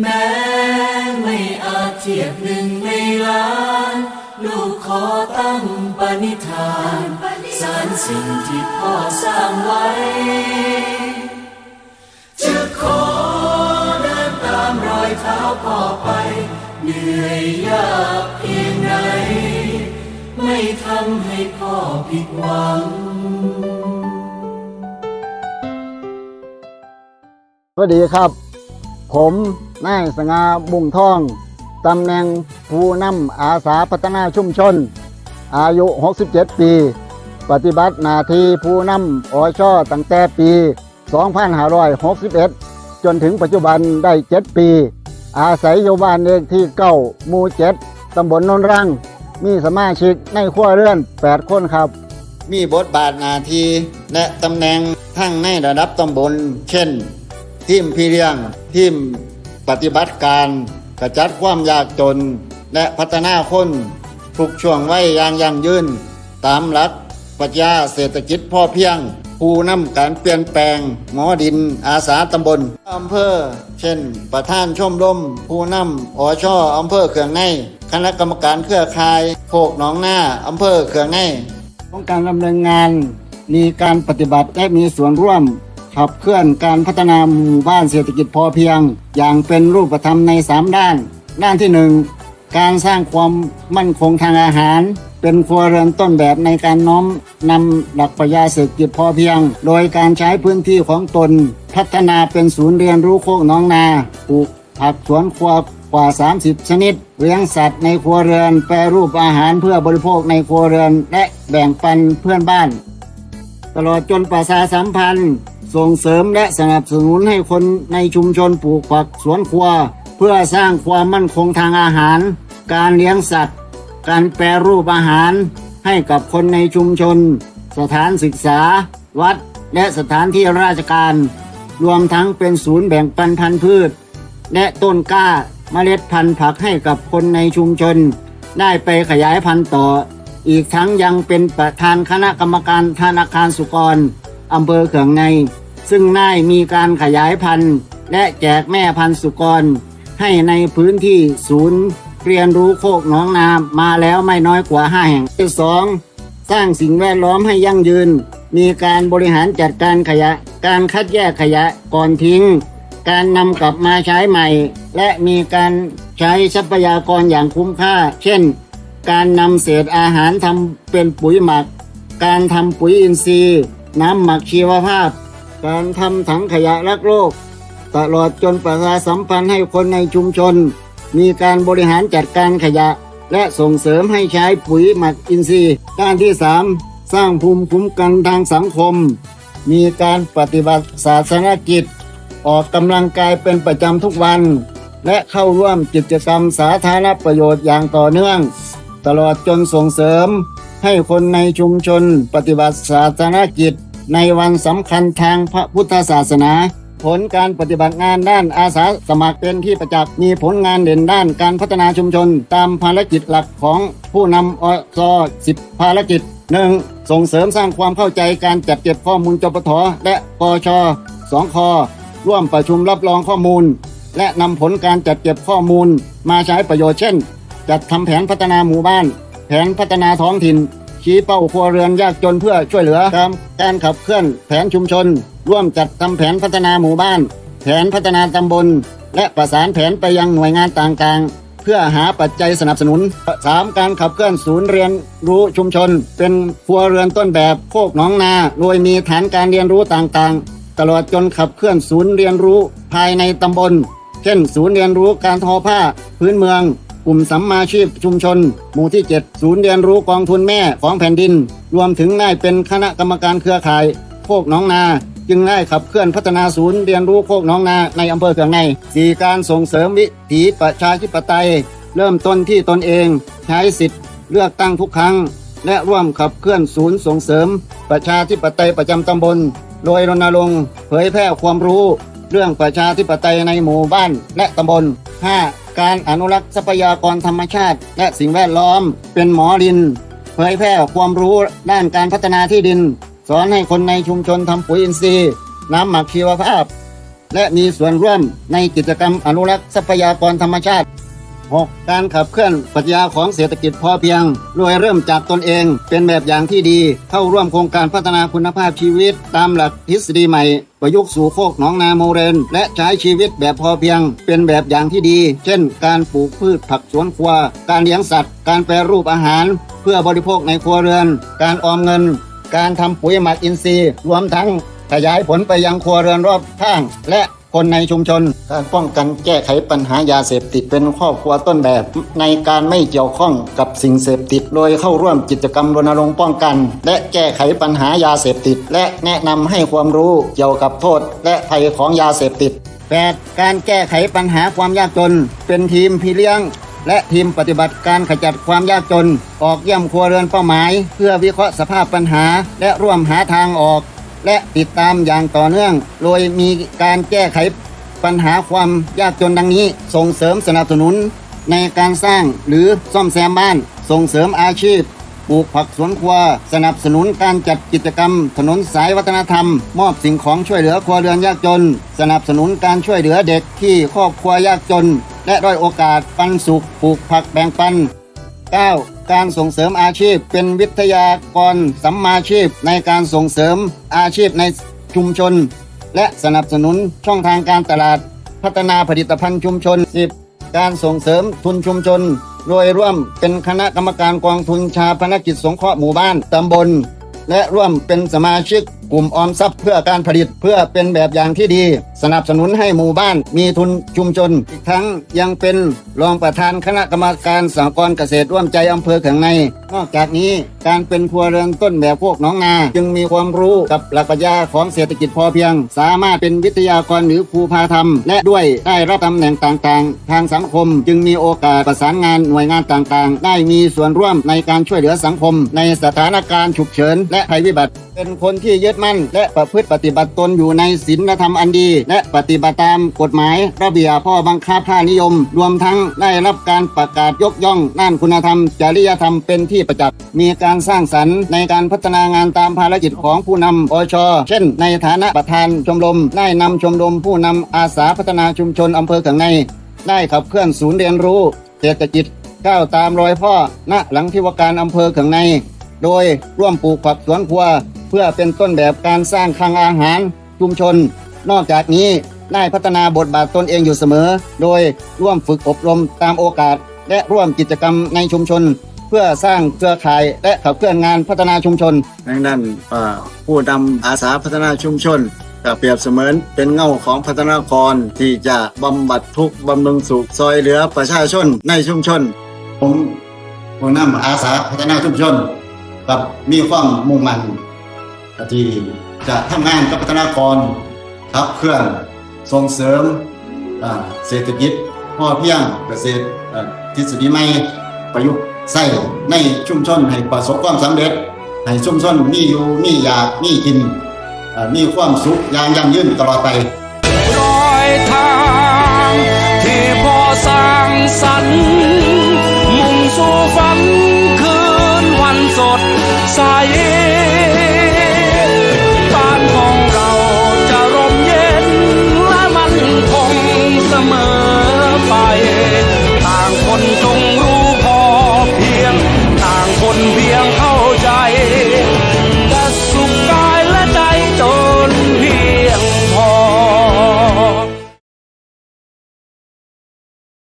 แม้ไม่อาจเทียบหนึ่งในล้าน ลูกขอตั้งปณิธานสารสิ่งที่พ่อสร้างไว้ จะขอเดินตามรอยเท้าพ่อไป เหนื่อยยากเพียงไหนไม่ทำให้พ่อผิดหวังสวัสดีครับ ผม นายสง่าบุ่งทอง ตำแหน่งผู้นำอาสาพัฒนาชุมชน อายุ 67 ปี ปฏิบัติหน้าที่ผู้นำอชอตั้งแต่ปี 2561 จนถึงปัจจุบันได้ 7 ปี อาศัยอยู่บ้านเลขที่เก้าหมู่7ตำบลโนนรัง มีสมาชิกในครัวเรือน 8 คนครับ มีบทบาทหน้าที่และตำแหน่งทั้งในระดับตำบล เช่นทีมพี่เลี้ยงทีม ปฏิบัติการกระจัดความยากจน และพัฒนาคนทุกช่วงไว้อย่างยั่งยืน ตามหลักปรัชญาเศรษฐกิจพ่อเพียง ผู้นำการเปลี่ยนแปลง หมอดินอาสาตำบลอำเภอ เช่น ประธานชมรมผู้นำอชออำเภอเขืองในคณะกรรมการเครือข่ายโคกหนองหน้าอำเภอเขืองในของการดำเนินงานมีการปฏิบัติและมีส่วนร่วม ขับเคลื่อนการพัฒนาหมู่บ้านเศรษฐกิจพอเพียง อย่างเป็นรูปธรรมใน 3 ด้าน ด้านที่ 1 การสร้างความมั่นคงทางอาหาร เป็นครัวเรือนต้นแบบในการน้อมนำหลักปรัชญาเศรษฐกิจพอเพียง โดยการใช้พื้นที่ของตน พัฒนาเป็นศูนย์เรียนรู้โคกน้องนาปลูกผักสวนครัวกว่า 30 ชนิด เลี้ยงสัตว์ในครัวเรือน แปรรูปอาหารเพื่อบริโภคในครัวเรือน และแบ่งปันเพื่อนบ้าน ตลอดจนประชาสัมพันธ์ ส่งเสริมและสนับสนุนให้คนในชุมชนปลูกผักสวนครัว เพื่อสร้างความมั่นคงทางอาหาร การเลี้ยงสัตว์ การแปรรูปอาหาร ให้กับคนในชุมชน สถานศึกษา วัด และสถานที่ราชการ รวมทั้งเป็นศูนย์แบ่งปันพันธุ์พืช และต้นกล้าเมล็ดพันธุ์ผักให้กับคนในชุมชน ได้ไปขยายพันธุ์ต่อ อีกทั้งยังเป็นประธานคณะกรรมการธนาคารสุกรอำเภอเขืองใน ซึ่งได้มีการขยายพันธุ์ และแจกแม่พันธุ์สุกร ให้ในพื้นที่ศูนย์เรียนรู้โคกหนองนามาแล้วไม่น้อยกว่า 5 แห่งที่สองสร้างสิ่งแวดล้อมให้ยั่งยืน มีการบริหารจัดการขยะ การคัดแยกขยะก่อนทิ้ง การนำกลับมาใช้ใหม่ และมีการใช้ทรัพยากรอย่างคุ้มค่า เช่น การนำเศษอาหารทำเป็นปุ๋ยหมัก การทำปุ๋ยอินทรีย์ น้ำหมักชีวภาพ การทำถังขยะรักโลก ตลอดจนประชาสัมพันธ์ให้คนในชุมชน มีการบริหารจัดการขยะ และส่งเสริมให้ใช้ปุ๋ยหมักอินทรีย์ ด้านที่ 3 สร้างภูมิคุ้มกันทางสังคม มีการปฏิบัติศาสนกิจ ออกกำลังกายเป็นประจำทุกวัน และเข้าร่วมกิจกรรมสาธารณประโยชน์อย่างต่อเนื่อง ตลอดจนส่งเสริมให้คนในชุมชนปฏิบัติศาสนกิจ ในวันสำคัญทางพระพุทธศาสนา ผลการปฏิบัติงานด้านอาสาสมัครเป็นที่ประจักษ์มีผลงานเด่นด้านการพัฒนาชุมชน ตามภารกิจหลักของผู้นำอส10ภารกิจ 1. ส่งเสริมสร้างความเข้าใจการจัดเก็บข้อมูลจปทและปชสองคร่วมประชุมรับรองข้อมูล และนำผลการจัดเก็บข้อมูลมาใช้ประโยชน์เช่น จัดทำแผนพัฒนาหมู่บ้าน แผนพัฒนาท้องถิ่น ชี้เป้าครัวเรือนยากจนเพื่อช่วยเหลือตามการขับเคลื่อนแผนชุมชน ร่วมจัดทำแผนพัฒนาหมู่บ้าน แผนพัฒนาตำบล และประสานแผนไปยังหน่วยงานต่างๆเพื่อหาปัจจัยสนับสนุน 3. การขับเคลื่อนศูนย์เรียนรู้ชุมชน เป็นครัวเรือนต้นแบบโคกหนองนา โดยมีฐานการเรียนรู้ต่างๆ ตลอดจนขับเคลื่อนศูนย์เรียนรู้ภายในตำบล เช่น ศูนย์เรียนรู้การทอผ้าพื้นเมือง กลุ่มสัมมาชีพชุมชน หมู่ที่ 7 ศูนย์เรียนรู้กองทุนแม่ของแผ่นดิน รวมถึงได้เป็นคณะกรรมการเครือข่ายโคกน้องนา จึงได้ขับเคลื่อนพัฒนาศูนย์เรียนรู้โคกน้องนาในอำเภอเขืองใน 4. การส่งเสริมวิถีประชาธิปไตย เริ่มต้นที่ตนเอง ใช้สิทธิ์เลือกตั้งทุกครั้ง และร่วมขับเคลื่อนศูนย์ส่งเสริม ประชาธิปไตยประจำตำบล โดยรณรงค์เผยแพร่ความรู้ เรื่องประชาธิปไตยในหมู่บ้านและตำบล 5. การอนุรักษ์ทรัพยากรธรรมชาติ และสิ่งแวดล้อม เป็นหมอดิน เผยแพร่ความรู้ด้านการพัฒนาที่ดิน สอนให้คนในชุมชนทำปุ๋ยอินทรีย์ น้ำหมักชีวภาพ และมีส่วนร่วมในกิจกรรมอนุรักษ์ทรัพยากรธรรมชาติ 6. การขับเคลื่อนปรัชญาของเศรษฐกิจพอเพียง โดยเริ่มจากตนเอง เป็นแบบอย่างที่ดี เข้าร่วมโครงการพัฒนาคุณภาพชีวิต ตามหลักทฤษฎีใหม่ ประยุกต์สู่โคกหนองนาโมเรน และใช้ชีวิตแบบพอเพียง เป็นแบบอย่างที่ดี เช่น การปลูกพืชผักสวนครัว การเลี้ยงสัตว์ การแปรรูปอาหาร เพื่อบริโภคในครัวเรือน การออมเงิน การทำปุ๋ยหมักอินทรีย์ รวมทั้งขยายผลไปยังครัวเรือนรอบข้าง และ คนในชุมชน การป้องกันแก้ไขปัญหายาเสพติดเป็นครอบครัวต้นแบบ ในการไม่เกี่ยวข้องกับสิ่งเสพติด โดยเข้าร่วมกิจกรรมรณรงค์ป้องกัน และแก้ไขปัญหายาเสพติด และแนะนำให้ความรู้เกี่ยวกับโทษ และภัยของยาเสพติด 8. การแก้ไขปัญหาความยากจน เป็นทีมพี่เลี้ยงและทีมปฏิบัติการขจัดความยากจน ออกเยี่ยมครัวเรือนเป้าหมาย เพื่อวิเคราะห์สภาพปัญหา และร่วมหาทางออก และติดตามอย่างต่อเนื่อง โดยมีการแก้ไขปัญหาความยากจนดังนี้ ส่งเสริมสนับสนุน ในการสร้างหรือซ่อมแซมบ้าน ส่งเสริมอาชีพปลูกผักสวนครัว สนับสนุนการจัดกิจกรรม ถนนสายวัฒนธรรม มอบสิ่งของช่วยเหลือครัวเรือนยากจน สนับสนุนการช่วยเหลือเด็กที่ครอบครัวยากจน และด้อยโอกาสปันสุขปลูกผักแบ่งปัน 9. การส่งเสริมอาชีพ เป็นวิทยากรสัมมาชีพ ในการส่งเสริมอาชีพในชุมชน และสนับสนุนช่องทางการตลาด พัฒนาผลิตภัณฑ์ชุมชน 10. การส่งเสริมทุนชุมชน โดยร่วมเป็นคณะกรรมการกองทุนชาพนกิจสงเคราะห์หมู่บ้านตำบล และร่วมเป็นสมาชิกกลุ่มออมทรัพย์เพื่อการผลิตเพื่อเป็นแบบอย่างที่ดี สนับสนุนให้หมู่บ้านมีทุนชุมชน อีกทั้งยังเป็นรองประธานคณะกรรมการสหกรณ์เกษตรร่วมใจอำเภอเขืองใน นอกจากนี้การเป็นครัวเรือนต้นแบบพวกน้องนา จึงมีความรู้กับหลักปรัชญาของเศรษฐกิจพอเพียง สามารถเป็นวิทยากรหรือครูพาธรรม และด้วยได้รับตำแหน่งต่างๆ ทางสังคม จึงมีโอกาสประสานงานหน่วยงานต่างๆ ได้มีส่วนร่วมในการช่วยเหลือสังคม ในสถานการณ์ฉุกเฉินและภัยพิบัติ เป็นคนที่ยึดมั่น และประพฤติปฏิบัติตนอยู่ในศีลธรรมอันดี และปฏิบัติตามกฎหมาย ระเบียบพ่อบังคับค่านิยม รวมทั้งได้รับการประกาศยกย่องด้านคุณธรรม จริยธรรมเป็นที่ประจักษ์มีการสร้างสรรค์ในการพัฒนางานตามภารกิจของผู้นำอช เช่น ในฐานะประธานชมรมได้นำชมรมผู้นำอาสาพัฒนาชุมชนอำเภอเขืองใน ได้ขับเคลื่อนศูนย์เรียนรู้เศรษฐกิจก้าวตามรอยพ่อณหลังที่วการอำเภอเขืองใน โดยร่วมปลูกผักสวนครัว เพื่อเป็นต้นแบบการสร้างคลังอาหารชุมชน นอกจากนี้ได้พัฒนาบทบาทตนเองอยู่เสมอ โดยร่วมฝึกอบรมตามโอกาส และร่วมกิจกรรมในชุมชน เพื่อสร้างเครือข่ายและขับเคลื่อนงานพัฒนาชุมชนทางด้านผู้นำอาสาพัฒนาชุมชนก็เปรียบเสมือนเป็นเงาของพัฒนากรที่จะบำบัดทุกบำรุงสุขซอยเหลือประชาชนในชุมชน ผมผู้นำอาสาพัฒนาชุมชน กับมีความมุ่งมั่นที่จะทำงานกับพัฒนากรขับเคลื่อนส่งเสริมเศรษฐกิจพ่อเพียงเกษตรทฤษฎีใหม่ประยุกต์ใส่ในชุมชนให้ประสบความสำเร็จ ให้ชุมชนมีอยู่มีอยากมีกิน มีความสุขอย่างยั่งยืนตลอดไปรอยทางที่พ่อสร้างสรรค์มุ่งสู่ฝัน สดใส